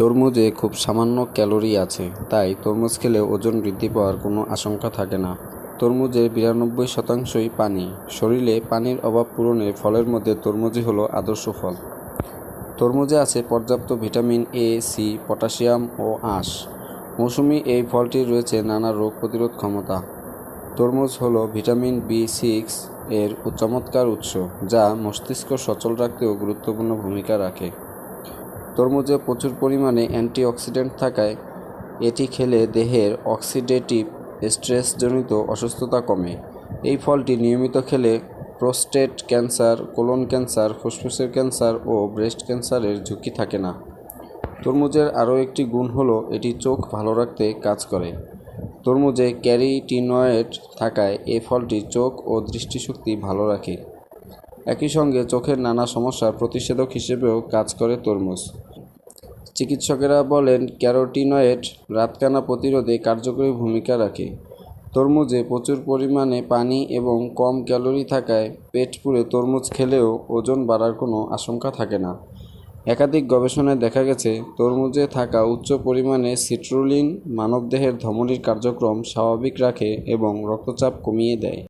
তরমুজে খুব সামান্য ক্যালোরি আছে, তাই তরমুজ খেলে ওজন বৃদ্ধি পাওয়ার কোনো আশঙ্কা থাকে না। তরমুজের বিরানব্বই শতাংশই পানি। শরীরে পানির অভাব পূরণে ফলের মধ্যে তরমুজই হলো আদর্শ ফল। তরমুজে আছে পর্যাপ্ত ভিটামিন এ, সি, পটাশিয়াম ও আঁশ। মৌসুমি এই ফলটির রয়েছে নানা রোগ প্রতিরোধ ক্ষমতা। তরমুজ হলো ভিটামিন বি সিক্স এর চমৎকার উৎস, যা মস্তিষ্ক সচল রাখতেও গুরুত্বপূর্ণ ভূমিকা রাখে। তরমুজে প্রচুর পরিমাণে অ্যান্টিঅক্সিডেন্ট থাকায় এটি খেলে দেহের অক্সিডেটিভ স্ট্রেসজনিত অসুস্থতা কমে। এই ফলটি নিয়মিত খেলে প্রোস্টেট ক্যান্সার, কোলন ক্যান্সার, ফুসফুসের ক্যান্সার ও ব্রেস্ট ক্যান্সারের ঝুঁকি থাকে না। তরমুজের আরও একটি গুণ হলো এটি চোখ ভালো রাখতে কাজ করে। তরমুজে ক্যারিটিনয়েড থাকায় এই ফলটি চোখ ও দৃষ্টিশক্তি ভালো রাখে। একই সঙ্গে চোখের নানা সমস্যার প্রতিষেধক হিসেবেও কাজ করে তরমুজ। চিকিৎসকেরা বলেন, ক্যারোটিনয়েড রাতকানা প্রতিরোধে কার্যকরী ভূমিকা রাখে। তরমুজে প্রচুর পরিমাণে পানি এবং কম ক্যালোরি থাকায় পেট পুড়ে তরমুজ খেলেও ওজন বাড়ার কোনো আশঙ্কা থাকে না। একাধিক গবেষণায় দেখা গেছে, তরমুজে থাকা উচ্চ পরিমাণে সিট্রুলিন মানবদেহের ধমনির কার্যক্রম স্বাভাবিক রাখে এবং রক্তচাপ কমিয়ে দেয়।